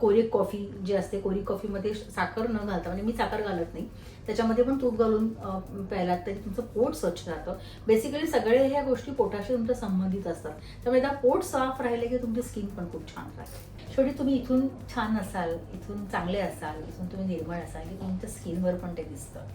कोरी coffee जी असते कोरी कॉफीमध्ये साखर न घालता म्हणजे मी साखर घालत नाही त्याच्यामध्ये पण तूप घालून प्यायला प्यायलात तरी तुमचं पोट स्वच्छ राहतं. बेसिकली सगळे ह्या गोष्टी पोटाशी तुमच्या संबंधित असतात. त्यामुळे एकदा पोट साफ राहिले की तुमची स्किन पण खूप छान राहते. शेवटी तुम्ही इथून छान असाल इथून चांगले असाल इथून तुम्ही निर्मळ असाल की तुमच्या स्किनवर पण ते दिसतं.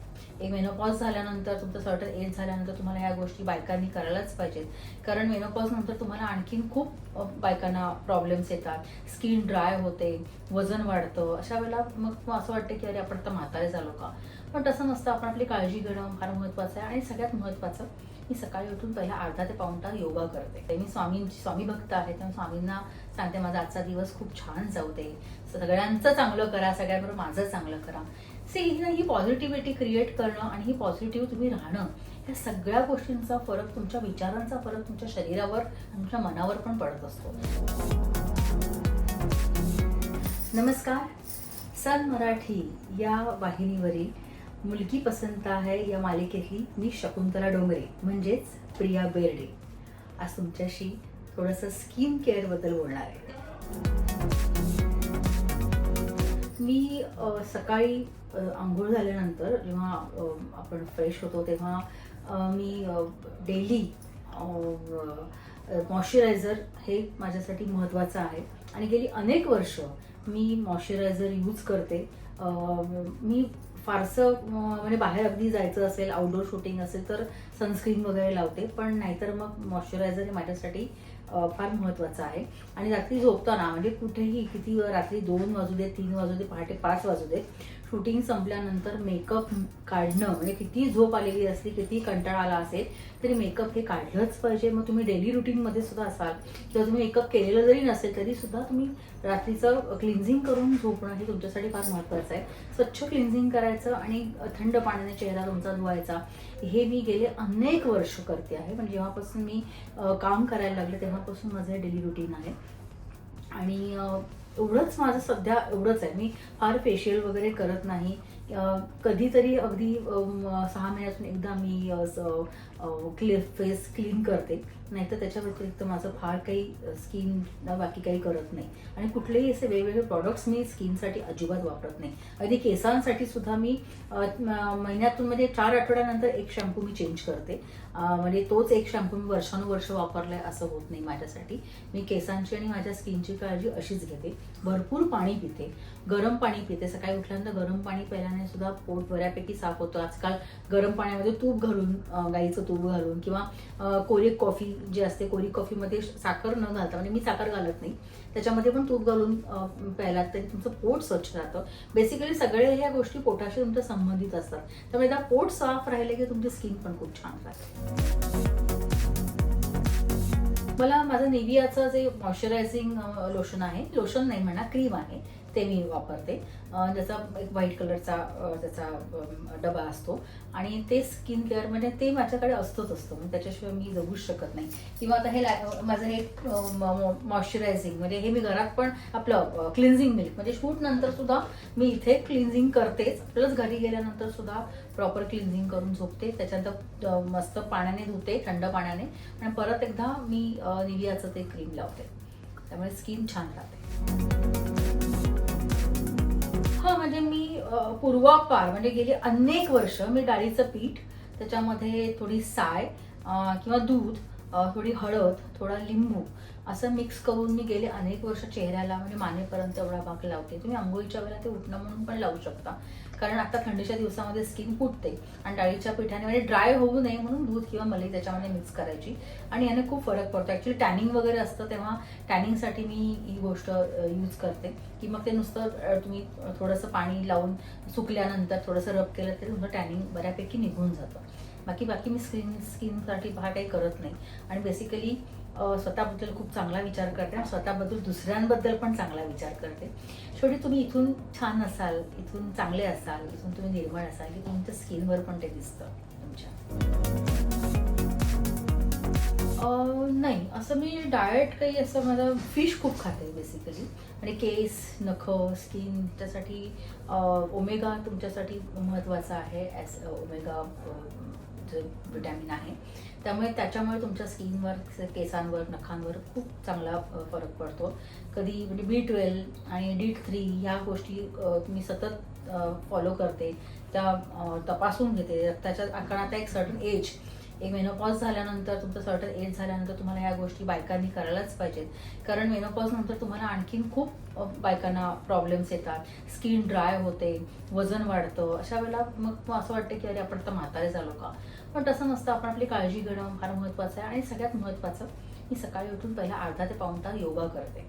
एक मेनोपॉज झाल्यानंतर तुमचं सर्टन एज झाल्यानंतर तुम्हाला ह्या गोष्टी बायकांनी करायलाच पाहिजेत. कारण मेनोपॉज नंतर तुम्हाला आणखीन खूप बायकांना प्रॉब्लेम्स येतात. स्किन ड्राय होते. वजन वाढतं. अशा वेळेला मग असं वाटतं की अरे आपण आता म्हातारे झालो का? पण तसं नसतं. आपण आपली काळजी घेणं फार महत्त्वाचं आहे. आणि सगळ्यात महत्त्वाचं मी सकाळी उठून पहिला अर्धा ते पाऊण तास योगा करते. मी स्वामींची स्वामी भक्त आहे. त्यामुळे स्वामींना सांगते माझा आजचा दिवस खूप छान जाऊ दे. सगळ्यांचं चांगलं करा सगळ्यांबरोबर माझं चांगलं करा. से ही पॉझिटिव्हिटी क्रिएट करणं आणि ही पॉझिटिव्ह तुम्ही राहणं या सगळ्या गोष्टींचा फरक तुमच्या विचारांचा फरक तुमच्या शरीरावर तुमच्या मनावर पण पडत असतो. नमस्कार. सन मराठी या वाहिनीवरील मुलगी पसंत आहे या मालिकेतली मी शकुंतला डोंगरे म्हणजेच प्रिया बेर्डे. आज तुमच्याशी थोडंसं स्किन केअरबद्दल बोलणार आहे. मी सकाळी आंघोळ झाल्यानंतर जेव्हा आपण फ्रेश होतो तेव्हा मी डेली मॉइश्चरायझर हे माझ्यासाठी महत्त्वाचं आहे. आणि गेली अनेक वर्ष मी मॉइश्चरायझर यूज करते. मी फारसं म्हणजे बाहेर अगदी जायचं असेल आउटडोर शूटिंग असेल तर सनस्क्रीन वगैरे लावते पण नाहीतर मग मॉइश्चरायझर हे माझ्यासाठी फार महत्त्वाचं आहे. आणि रात्री झोपताना म्हणजे कुठेही किती रात्री दोन वाजू दे तीन वाजू दे पहाटे पाच वाजू दे शूटिंग संपल्यानंतर मेकअप काढणं म्हणजे किती झोप आलेली असली किती कंटाळा आला असेल तरी मेकअप हे काढलंच पाहिजे. मग तुम्ही डेली रुटीनमध्ये सुद्धा असाल किंवा तुम्ही मेकअप केलेलं जरी नसेल तरी सुद्धा तुम्ही रात्रीचं क्लिन्झिंग करून झोपणं हे तुमच्यासाठी फार महत्त्वाचं आहे. स्वच्छ क्लिन्झिंग करायचं आणि थंड पाण्याने चेहरा तुमचा धुवायचा हे मी गेले अनेक वर्ष करते आहे. पण जेव्हापासून मी काम करायला लागले तेव्हापासून माझं हे डेली रुटीन आहे. आणि एवढंच माझं सध्या एवढंच आहे. मी फार फेशियल वगैरे करत नाही. कधीतरी अगदी सहा महिन्यातून एकदा मी क्लि फेस क्लीन करते. नाहीतर त्याच्या व्यतिरिक्त माझं फार काही स्किन बाकी काही करत नाही. आणि कुठलेही असे वेगवेगळे प्रॉडक्ट्स मी स्किनसाठी अजिबात वापरत नाही. अगदी केसांसाठी सुद्धा मी महिन्यातून म्हणजे चार आठवड्यानंतर एक शॅम्पू मी चेंज करते. म्हणजे तोच एक शॅम्पू मी वर्षानुवर्ष वापरलाय असं होत नाही माझ्यासाठी. मी केसांची आणि माझ्या स्किनची काळजी अशीच घेते. भरपूर पाणी पिते. गरम पाणी पिते सकाळी उठल्यानंतर गरम पाणी प्यायल्याने सुद्धा पोट बऱ्यापैकी साफ होतं. आजकाल गरम पाण्यामध्ये तूप घालून गाईचं तूप घालून किंवा अ, कोरिक कॉफी जी असते कोरिक कॉफीमध्ये साखर न घालता म्हणजे मी साखर घालत नाही. त्याच्यामध्ये पण तूप घालून प्यायला तरी तुमचं पोट स्वच्छ राहतं. बेसिकली सगळे ह्या गोष्टी पोटाशी तुमच्या संबंधित असतात. त्यामुळे एकदा पोट साफ राहिले की तुमची स्किन पण खूप छान राहते. मला माझं निवियाचं जे मॉइश्चरायझिंग लोशन आहे लोशन नाही म्हणा क्रीम आहे. ते मी वापरते. ज्याचा एक व्हाईट कलरचा त्याचा डबा असतो. आणि ते स्किन केअर म्हणजे ते माझ्याकडे असतंच असतं. म्हणजे त्याच्याशिवाय मी जगूच शकत नाही. किंवा आता हे माझं हे मॉइश्चरायझिंग म्हणजे हे मी घरात पण आपलं क्लिन्झिंग मिल्क म्हणजे शूट नंतर सुद्धा मी इथे क्लिन्झिंग करतेच. प्लस घरी गेल्यानंतर सुद्धा प्रॉपर क्लिन्झिंग करून झोपते. त्याच्यानंतर मस्त पाण्याने धुते थंड पाण्याने. आणि परत एकदा मी निवियाचं ते क्रीम लावते. त्यामुळे स्किन छान राहते. हा म्हणजे मी पूर्वापार म्हणजे गेली अनेक वर्ष मी डाळीचं पीठ त्याच्यामध्ये थोडी साय किंवा दूध थोडी हळद थोडा लिंबू असं मिक्स करून मी गेले अनेक वर्ष चेहऱ्याला म्हणजे मानेपर्यंत एवढा भाग लावते. तुम्ही आंघोळीच्या वेळेला ते उठणं म्हणून पण लावू शकता. कारण आता थंडीच्या दिवसामध्ये स्किन फुटते आणि डाळीच्या पिठाने म्हणजे ड्राय होऊ नये म्हणून दूध किंवा मलई त्याच्यामध्ये मिक्स करायची. आणि याने खूप फरक पडतो. ॲक्च्युली टॅनिंग वगैरे असतं तेव्हा टॅनिंगसाठी मी ही गोष्ट यूज करते. की मग ते नुसतं तुम्ही थोडंसं पाणी लावून सुकल्यानंतर थोडंसं रब केलं तरी तुमचं टॅनिंग बऱ्यापैकी निघून जातं. बाकी बाकी मी स्किन स्किनसाठी फार काही करत नाही. आणि बेसिकली स्वतःबद्दल खूप चांगला विचार करते आणि स्वतःबद्दल दुसऱ्यांबद्दल पण चांगला विचार करते. शेवटी तुम्ही इथून छान असाल इथून चांगले असाल इथून तुम्ही निर्मळ असाल की तुमच्या स्किनवर पण ते दिसतं तुमच्या. नाही असं मी डाएट काही असं माझं फिश खूप खाते बेसिकली आणि केस नख स्किन त्यासाठी ओमेगा तुमच्यासाठी महत्त्वाचा आहे ॲस ओमेगा विटॅमिन आहे. त्यामुळे त्याच्यामुळे तुमच्या स्किनवर केसांवर नखांवर खूप चांगला फरक पडतो. कधी म्हणजे बी ट्वेल्व आणि डी थ्री ह्या गोष्टी तुम्ही मी सतत फॉलो करते. त्या तपासून घेते. रक्ताच्या कारण आता एक सर्टन एज एक मेनोपॉज झाल्यानंतर तुमचं सर्टन एज झाल्यानंतर तुम्हाला ह्या गोष्टी बायकांनी करायलाच पाहिजेत. कारण मेनोपॉज नंतर तुम्हाला आणखीन खूप बायकांना प्रॉब्लेम्स येतात. स्किन ड्राय होते वजन वाढतं. अशा वेळेला मग असं वाटतं की अरे आपण आता म्हातारे झालो का? पण तसं नसतं. आपण आपली काळजी घेणं फार महत्त्वाचं आहे. आणि सगळ्यात महत्त्वाचं मी सकाळी उठून पहिला अर्धा ते पाऊण तास योगा करते.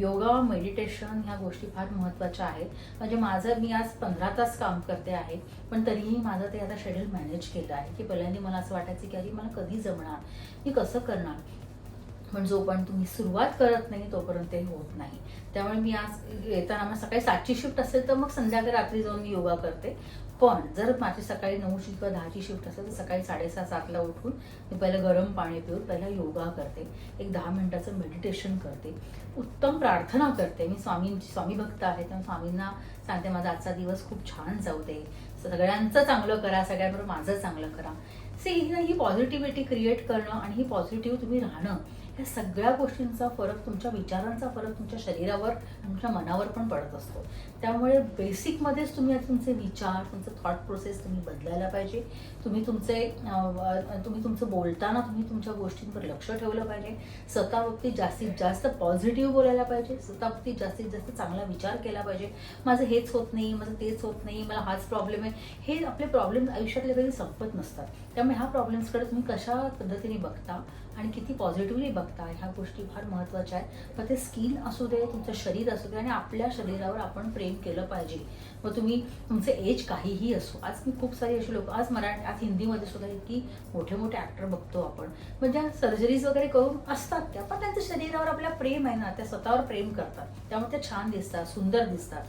योगा मेडिटेशन ह्या गोष्टी फार महत्त्वाच्या आहेत. म्हणजे माझं मी आज पंधरा तास काम करते आहे पण तरीही माझं ते आता शेड्यूल मॅनेज केलं आहे. की पहिल्यांदा मला असं वाटायचं की अरे मला कधी जमणार? मी कसं करणार? पण जोपर्यंत तुम्ही सुरुवात करत नाही तोपर्यंत ते होत नाही. त्यामुळे मी आज येताना मग सकाळी सातची शिफ्ट असेल तर मग संध्याकाळी रात्री जाऊन मी योगा करते. पण जर माझी सकाळी नऊची किंवा दहाची शिफ्ट असेल तर सकाळी साडेसहा सातला उठून मी पहिलं गरम पाणी पिऊन पहिला योगा करते. एक दहा मिनिटाचं मेडिटेशन करते. उत्तम प्रार्थना करते. मी स्वामींची स्वामी भक्त आहे त्यामुळे स्वामींना सांगते माझा आजचा दिवस खूप छान जाऊ दे. सगळ्यांचं चांगलं करा सगळ्यांबरोबर माझं चांगलं करा. सी ही पॉझिटिव्हिटी क्रिएट करणं आणि ही पॉझिटिव्ह तुम्ही राहणं ह्या सगळ्या गोष्टींचा फरक तुमच्या विचारांचा फरक तुमच्या शरीरावर तुमच्या मनावर पण पडत असतो. त्यामुळे बेसिकमध्येच तुम्ही तुमचे विचार तुमचं थॉट प्रोसेस तुम्ही बदलायला पाहिजे. तुम्ही तुमचे तुम्ही तुमचं बोलताना तुम्ही तुमच्या गोष्टींवर लक्ष ठेवलं पाहिजे. स्वतःबाबतीत जास्तीत जास्त पॉझिटिव्ह बोलायला पाहिजे. स्वतःबाबतीत जास्तीत जास्त चांगला विचार केला पाहिजे. माझं हेच होत नाही माझं तेच होत नाही मला हाच प्रॉब्लेम आहे. हे आपले प्रॉब्लेम आयुष्यातले कधी संपत नसतात. त्यामुळे ह्या प्रॉब्लेम्सकडे तुम्ही कशा पद्धतीने बघता आणि किती पॉझिटिव्हली बघता ह्या गोष्टी फार महत्त्वाच्या आहेत. मग ते स्किन असू दे तुमचं शरीर असू दे आणि आपल्या शरीरावर आपण प्रेम केलं पाहिजे. मग तुम्ही तुमचे एज काहीही असो आज मी खूप सारी अशी लोक आज मराठी आज हिंदीमध्ये सुद्धा इतकी मोठे मोठे ॲक्टर बघतो आपण. मग ज्या सर्जरीज वगैरे करून असतात त्या पण त्यांच्या शरीरावर आपल्या प्रेम आहे ना त्या स्वतःवर प्रेम करतात. त्यामुळे त्या छान दिसतात सुंदर दिसतात.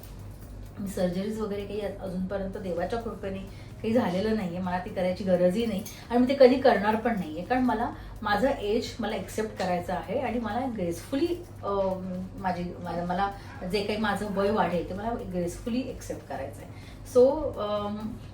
सर्जरीज वगैरे काही अजूनपर्यंत देवाच्या कृपेने काही झालेलं नाही आहे मला ती करायची गरजही नाही आणि मी ते कधी करणार पण नाही आहे कारण मला माझं एज मला एक्सेप्ट करायचं आहे आणि मला ग्रेसफुली माझी मला मला जे काही माझं वय वाढेल ते मला ग्रेसफुली एक्सेप्ट करायचं आहे सो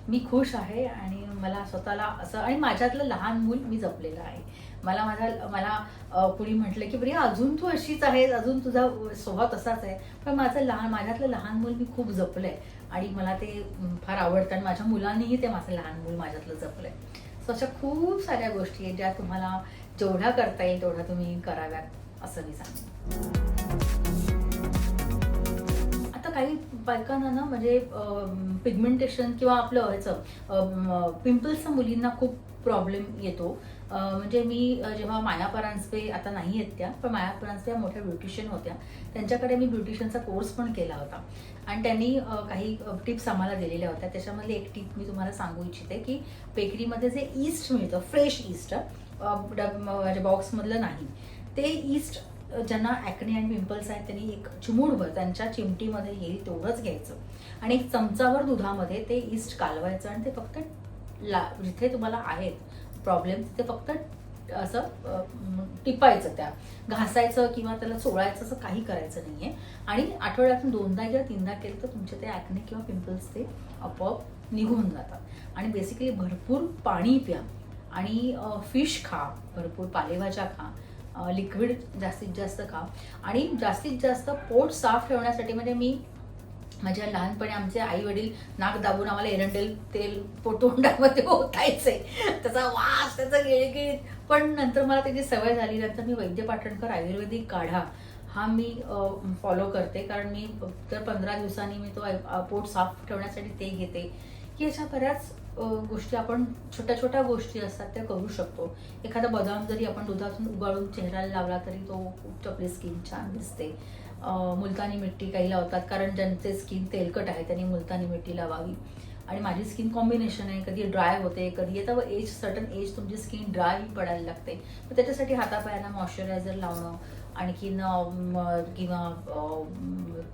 मी खुश आहे आणि मला स्वतःला असं आणि माझ्यातलं लहान मूल मी जपलेलं आहे. मला माझा मला कुणी म्हटलं की बरी अजून तू अशीच आहेस अजून तुझा स्वभाव तसाच आहे. पण माझं लहान माझ्यातलं लहान मूल मी खूप जपलंय. आणि मला ते फार आवडतं. आणि माझ्या मुलांनीही ते माझं लहान मूल माझ्यातलं जपलंय. सो अशा खूप साऱ्या गोष्टी आहेत ज्या तुम्हाला जेवढ्या करता येईल तेवढ्या तुम्ही कराव्यात असं मी सांगेन. आता काही बायकांना ना म्हणजे पिगमेंटेशन किंवा आपलं ह्याचं पिंपल्सचा मुलींना खूप प्रॉब्लेम येतो. म्हणजे मी जेव्हा माया परांजपे आता नाही आहेत त्या पण माया परांजपे या मोठ्या ब्युटिशियन होत्या. त्यांच्याकडे मी ब्युटिशियनचा कोर्स पण केला होता. आणि त्यांनी काही टिप्स आम्हाला दिलेल्या होत्या. त्याच्यामधली एक टिप मी तुम्हाला सांगू इच्छिते की बेकरीमध्ये जे ईस्ट मिळतं फ्रेश ईस्ट बॉक्समधलं नाही ते ईस्ट ज्यांना ॲक्ने अँड पिंपल्स आहेत त्यांनी एक चिमूडभर त्यांच्या चिमटीमध्ये येईल तेवढंच घ्यायचं. आणि एक चमचाभर दुधामध्ये ते ईस्ट कालवायचं आणि ते फक्त ला जिथे तुम्हाला आहेत प्रॉब्लेम तिथे फक्त असं टिपायचं त्या. घासायचं किंवा त्याला चोळायचं असं काही करायचं नाही आहे आणि आठवड्यातून दोनदा किंवा तीनदा केलं तर तुमचे ते ॲक्ने किंवा पिंपल्स ते आपोआप निघून जातात. आणि बेसिकली भरपूर पाणी प्या. आणि फिश खा. भरपूर पालेभाज्या खा. लिक्विड जास्तीत जास्त खा. आणि जास्तीत जास्त पोट साफ ठेवण्यासाठी म्हणजे मी माझ्या लहानपणी आमचे आई वडील नाक दाबून आम्हाला एरंडेल तेल पोटोंडामध्ये ओतायचे. त्याचा वास त्याचा गिळगिळीत. पण नंतर मला त्याची सवय झाली नंतर मी वैद्य पाटणकर आयुर्वेदिक काढा. हा मी फॉलो करते. कारण मी तर पंधरा दिवसांनी मी तो पोट साफ ठेवण्यासाठी ते घेते. की अशा बऱ्याच गोष्टी आपण छोट्या छोट्या गोष्टी असतात त्या करू शकतो. एखादा बदाम जरी आपण दुधातून उगाळून चेहऱ्याला लावला तरी तो खूप आपली स्किन छान दिसते. मुलतानी मिट्टी काही लावतात कारण ज्यांचे स्किन तेलकट आहे त्यांनी मुलतानी मिट्टी लावावी. आणि माझी स्किन कॉम्बिनेशन आहे कधी ड्राय होते कधी येतं एज सर्टन एज तुमची स्किन ड्राय पडायला लागते. तर त्याच्यासाठी हातापायांना मॉइश्चरायझर लावणं आणखीन किंवा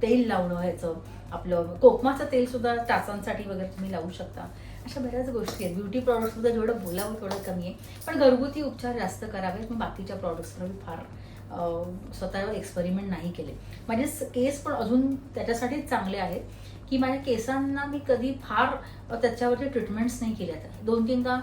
तेल लावणं ह्याचं आपलं कोकमाचं तेल सुद्धा टाचांसाठी वगैरे तुम्ही लावू शकता. अशा बऱ्याच गोष्टी आहेत. ब्युटी प्रॉडक्टसुद्धा जेवढं बोलावं तेवढं कमी आहे. पण घरगुती उपचार जास्त करावेत मग बाकीच्या प्रॉडक्ट्सवर मी फार स्वतःवर एक्सपेरिमेंट नाही केले. माझे केस पण अजून त्याच्यासाठीच चांगले आहेत की माझ्या केसांना मी कधी फार त्याच्यावरती ट्रीटमेंट्स नाही केल्या दोन तीनदा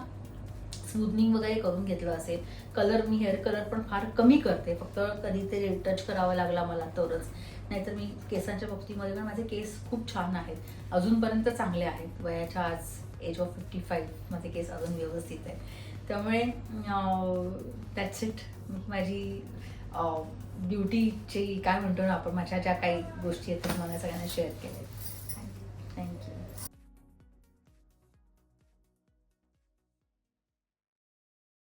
स्मूथनिंग वगैरे करून घेतलं असेल. कलर मी हेअर कलर पण फार कमी करते. फक्त कधी ते टच करावा लागला मला तरच. नाहीतर मी केसांच्या बाबतीमध्ये पण माझे केस खूप छान आहेत. अजूनपर्यंत चांगले आहेत. वयाच्या आज एज ऑफ फिफ्टी फाईव्ह माझे केस अजून व्यवस्थित आहे. त्यामुळे दॅट्स इट माझी ड्युटीची काय म्हणतो ना आपण माझ्या ज्या काही गोष्टी आहेत त्या मला सगळ्यांना शेअर केल्या